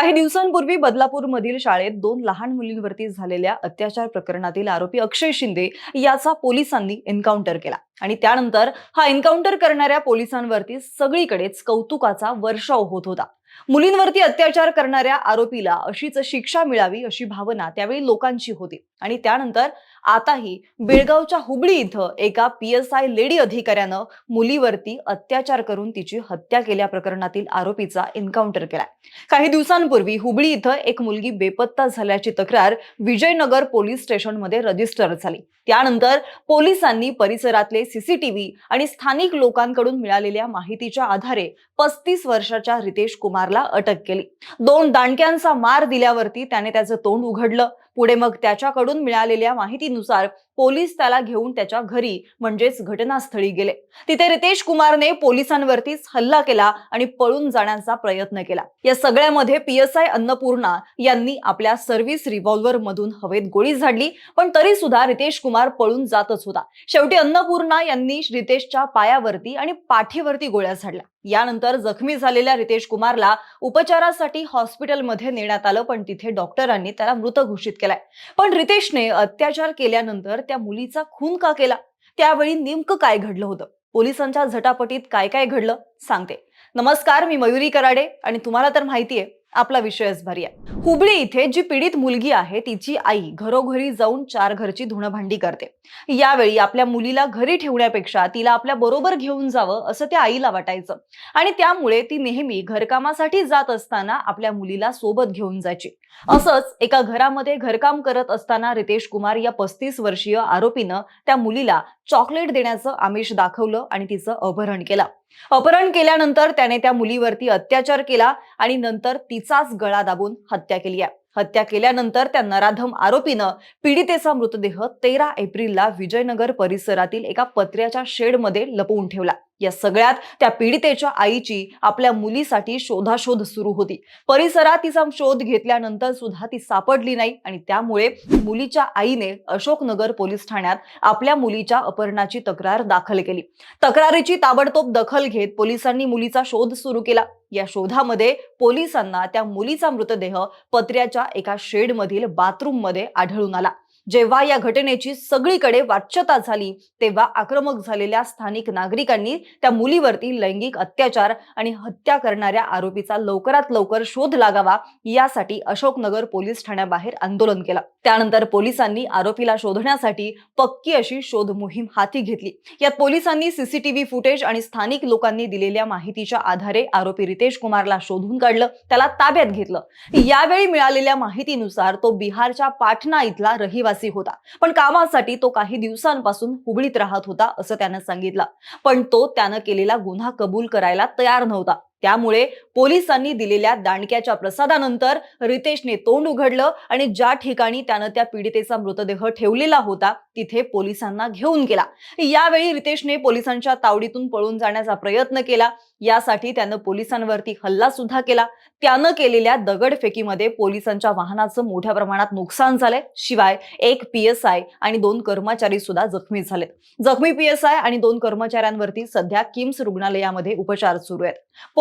काही दिवसांपूर्वी बदलापूरमधील शाळेत दोन लहान मुलींवरती झालेल्या अत्याचार प्रकरणातील आरोपी अक्षय शिंदे याचा पोलिसांनी एन्काउंटर केला. आणि त्यानंतर हा एन्काउंटर करणाऱ्या पोलिसांवरती सगळीकडेच कौतुकाचा वर्षाव होत होता. मुलींवरती अत्याचार करणाऱ्या आरोपीला अशीच शिक्षा मिळावी अशी भावना त्यावेळी लोकांची होती. आणि त्यानंतर आताही बेळगावच्या हुबळी इथं एका पी एस आय लेडी अधिकाऱ्यानं मुलीवरती अत्याचार करून तिची हत्या केल्या प्रकरणातील आरोपीचा एन्काउंटर केलाय. काही दिवसांपूर्वी हुबळी इथं एक मुलगी बेपत्ता झाल्याची तक्रार विजयनगर पोलीस स्टेशनमध्ये रजिस्टर झाली. त्यानंतर पोलिसांनी परिसरातले सीसीटीव्ही आणि स्थानिक लोकांकडून मिळालेल्या माहितीच्या आधारे पस्तीस वर्षाच्या रितेश कुमार कुमारला अटक केली. दोन दांडक्यांचा मार दिल्यावरती त्याने त्याचं तोंड उघडलं. पुढे मग त्याच्याकडून मिळालेल्या माहितीनुसार पोलीस त्याला घेऊन त्याच्या घरी म्हणजेच घटनास्थळी गेले. तिथे रितेश कुमारने पोलिसांवरतीच हल्ला केला आणि पळून जाण्याचा प्रयत्न केला. या सगळ्यामध्ये पी एस आय अन्नपूर्णा यांनी आपल्या सर्व्हिस रिव्हॉल्व्हर मधून हवेत गोळी झाडली पण तरी सुद्धा रितेश कुमार पळून जातच होता. शेवटी अन्नपूर्णा यांनी रितेशच्या पायावरती आणि पाठीवरती गोळ्या झाडल्या. यानंतर जखमी झालेल्या रितेश कुमारला उपचारासाठी हॉस्पिटलमध्ये नेण्यात आलं पण तिथे डॉक्टरांनी त्याला मृत घोषित केलाय. पण रितेशने अत्याचार केल्यानंतर त्या मुलीचा खून का केला? त्यावेळी नेमकं काय घडलं होतं? पोलिसांच्या झटापटीत काय काय घडलं? सांगते. नमस्कार मी मयुरी कराडे आणि तुम्हाला तर माहितीये आपला विषयच भारी आहे. हुबळी इथे जी पीडित मुलगी आहे तिची आई घरोघरी जाऊन चार घरची धुणभांडी करते. यावेळी आपल्या मुलीला घरी ठेवण्यापेक्षा तिला आपल्या बरोबर घेऊन जावं असं त्या आईला वाटायचं. आणि त्यामुळे ती नेहमी घरकामासाठी जात असताना आपल्या मुलीला सोबत घेऊन जायची. असंच एका घरामध्ये घरकाम करत असताना रितेश कुमार या पस्तीस वर्षीय आरोपीनं त्या मुलीला चॉकलेट देण्याचं आमिष दाखवलं आणि तिचं अपहरण केलं. अपहरण केल्यानंतर त्याने त्या मुलीवरती अत्याचार केला आणि नंतर तिचाच गळा दाबून हत्या केली आहे. हत्या केल्यानंतर त्या नराधम आरोपीनं पीडितेचा मृतदेह तेरा एप्रिलला विजयनगर परिसरातील एका पत्र्याच्या शेडमध्ये लपवून ठेवला. या सगळ्यात त्या पीडितेच्या आईची आपल्या मुलीसाठी शोधाशोध सुरू होती. परिसरात तिचा शोध घेतल्यानंतर सुद्धा ती सापडली नाही आणि त्यामुळे मुलीच्या आईने अशोकनगर पोलीस ठाण्यात आपल्या मुलीच्या अपहरणाची तक्रार दाखल केली. तक्रारीची ताबडतोब दखल घेत पोलिसांनी मुलीचा शोध सुरू केला. या शोधामध्ये पोलिसांना त्या मुलीचा मृतदेह पत्र्याच्या एका शेडमधील बाथरूममध्ये आढळून आला. जेव्हा या घटनेची सगळीकडे वाच्यता झाली तेव्हा आक्रमक झालेल्या स्थानिक नागरिकांनी त्या मुलीवरती लैंगिक अत्याचार आणि हत्या करणाऱ्या आरोपीचा लवकरात लवकर शोध लागावा यासाठी अशोकनगर पोलीस ठाण्याबाहेर आंदोलन केलं. त्यानंतर पोलिसांनी आरोपीला शोधण्यासाठी पक्की अशी शोध मोहीम हाती घेतली. यात पोलिसांनी सीसीटीव्ही फुटेज आणि स्थानिक लोकांनी दिलेल्या माहितीच्या आधारे आरोपी रितेश कुमारला शोधून काढलं त्याला ताब्यात घेतलं. यावेळी मिळालेल्या माहितीनुसार तो बिहारच्या पाटणा इथला रहिवासी होता. पण कामासाठी तो काही दिवसांपासून हुबळीत राहत होता असं त्यानं सांगितलं. पण तो त्यानं केलेला गुन्हा कबूल करायला तयार नव्हता. त्यामुळे पोलिसांनी दिलेल्या दांडक्याच्या प्रसादानंतर रितेशने तोंड उघडलं आणि ज्या ठिकाणी त्यानं त्या पीडितेचा मृतदेह ठेवलेला होता तिथे पोलिसांना घेऊन गेला. यावेळी रितेशने पोलिसांच्या तावडीतून पळून जाण्याचा प्रयत्न केला. यासाठी त्यानं पोलिसांवरती हल्ला सुद्धा केला. त्यानं केलेल्या दगडफेकीमध्ये पोलिसांच्या वाहनाचं मोठ्या प्रमाणात नुकसान झालंय. शिवाय एक पीएसआय आणि दोन कर्मचारी सुद्धा जखमी झालेत. जखमी पीएसआय आणि दोन कर्मचाऱ्यांवरती सध्या किम्स रुग्णालयामध्ये उपचार सुरू आहेत.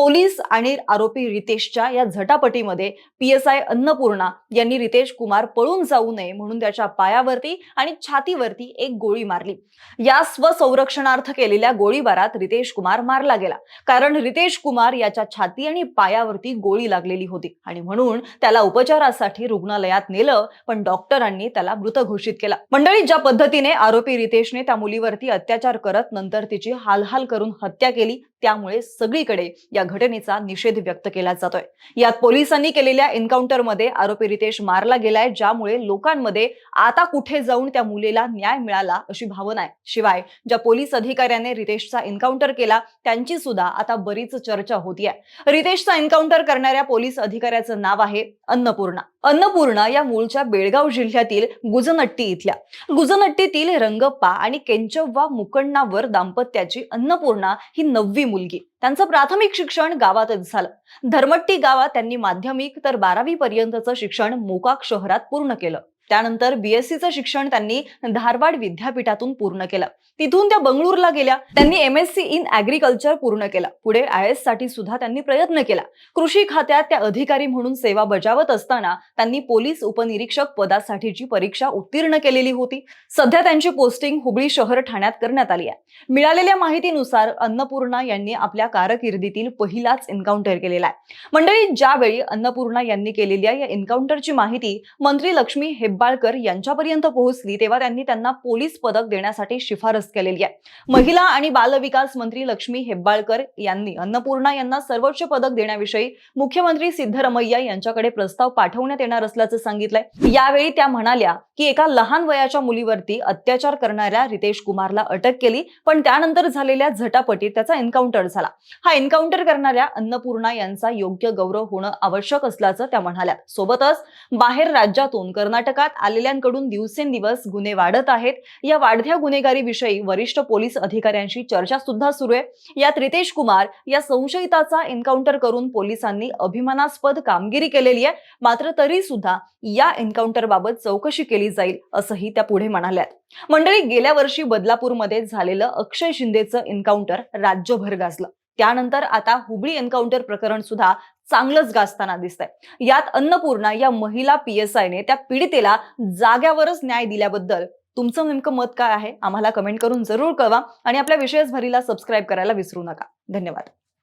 पोलीस आणि आरोपी रितेशच्या या झटापटीमध्ये पी एस आय अन्नपूर्णा यांनी रितेश कुमार पळून जाऊ नये म्हणून त्याच्या पायावरती आणि छातीवरती एक गोळी मारली. या स्वसंरक्षणार्थ केलेल्या गोळीबारात रितेश कुमार मारला गेला. कारण रितेश कुमार याच्या छाती आणि पायावरती गोळी लागलेली होती. आणि म्हणून त्याला उपचारासाठी रुग्णालयात नेलं पण डॉक्टरांनी त्याला मृत घोषित केला. मंडळी ज्या पद्धतीने आरोपी रितेशने त्या मुलीवरती अत्याचार करत नंतर तिची हालहाल करून हत्या केली त्यामुळे सगळीकडे या घटनेचा निषेध व्यक्त केला जातोय. यात पोलिसांनी केलेल्या एन्काउंटरमध्ये आरोपी रितेश मारला गेलाय ज्यामुळे लोकांमध्ये आता कुठे जाऊन त्या मुलीला न्याय मिळाला अशी भावना आहे. शिवाय ज्या पोलीस अधिकाऱ्याने रितेशचा एन्काउंटर केला त्यांची सुद्धा आता बरीच चर्चा होतीये. रितेशचा एन्काउंटर करणाऱ्या पोलीस अधिकाऱ्याचं नाव आहे अन्नपूर्णा. अन्नपूर्णा या मूळच्या बेळगाव जिल्ह्यातील गुजनट्टी इथल्या. गुजनट्टीतील रंगप्पा आणि केंचव्वा मुकण्णावर दाम्पत्याची अन्नपूर्णा ही नववी मुलगी. त्यांचं प्राथमिक शिक्षण गावातच झालं. धर्मट्टी गावात त्यांनी माध्यमिक तर बारावी पर्यंतचं शिक्षण मोकाक शहरात पूर्ण केलं. त्यानंतर बीएससीचं शिक्षण त्यांनी धारवाड विद्यापीठातून पूर्ण केलं. तिथून त्या बंगळूरला गेल्या त्यांनी M S C in agriculture पूर्ण केलं. पुढे आय एससाठी सुद्धा त्यांनी प्रयत्न केला. कृषी खात्यात त्या अधिकारी म्हणून सेवा बजावत असताना त्यांनी पोलीस उपनिरीक्षक पदासाठीची परीक्षा उत्तीर्ण केलेली होती. सध्या त्यांची पोस्टिंग हुबळी शहर ठाण्यात करण्यात आली आहे. मिळालेल्या माहितीनुसार अन्नपूर्णा यांनी आपल्या कारकिर्दीतील पहिलाच एन्काउंटर केलेला आहे. मंडळी ज्यावेळी अन्नपूर्णा यांनी केलेल्या या एन्काउंटरची माहिती मंत्री लक्ष्मी निंबाळकर यांच्यापर्यंत पोहोचली तेव्हा त्यांनी त्यांना पोलीस पदक देण्यासाठी शिफारस केलेली आहे. महिला आणि बालविकास मंत्री लक्ष्मी हेब्बाळकर यांनी अन्नपूर्णा यांना सर्वोच्च पदक देण्याविषयी मुख्यमंत्री सिद्धरमैया यांच्याकडे प्रस्ताव पाठवण्यात येणार असल्याचं सांगितलंय. यावेळी त्या म्हणाल्या की एका लहान वयाच्या मुलीवरती अत्याचार करणाऱ्या रितेश कुमारला अटक केली पण त्यानंतर झालेल्या झटापटीत त्याचा एन्काउंटर झाला. हा एन्काउंटर करणाऱ्या अन्नपूर्णा यांचा योग्य गौरव होणं आवश्यक असल्याचं त्या म्हणाल्या. सोबतच बाहेर राज्यातून कर्नाटकात संपर्कात आलेल्यांकडून दिवसेंदिवस गुन्हे वाढत आहेत. या वाढत्या गुन्हेगारीविषयी वरिष्ठ पोलीस अधिकाऱ्यांशी चर्चा सुद्धा सुरू आहे. यात रितेश कुमार या संशयिताचा एन्काउंटर करून पोलिसांनी अभिमानास्पद कामगिरी केलेली आहे. मात्र तरी सुद्धा या एन्काउंटर बाबत चौकशी केली जाईल असंही त्या पुढे म्हणाल्यात. मंडळी गेल्या वर्षी बदलापूरमध्ये झालेलं अक्षय शिंदेचं एन्काउंटर राज्यभर गाजलं. त्यानंतर आता हुबळी एन्काउंटर प्रकरण सुद्धा चांगलंच गाजताना दिसतंय. यात अन्नपूर्णा या महिला पी एस आयने त्या पीडितेला जाग्यावरच न्याय दिल्याबद्दल तुमचं नेमकं मत काय आहे? आम्हाला कमेंट करून जरूर कळवा आणि आपल्या विषयच भरीला सबस्क्राईब करायला विसरू नका. धन्यवाद.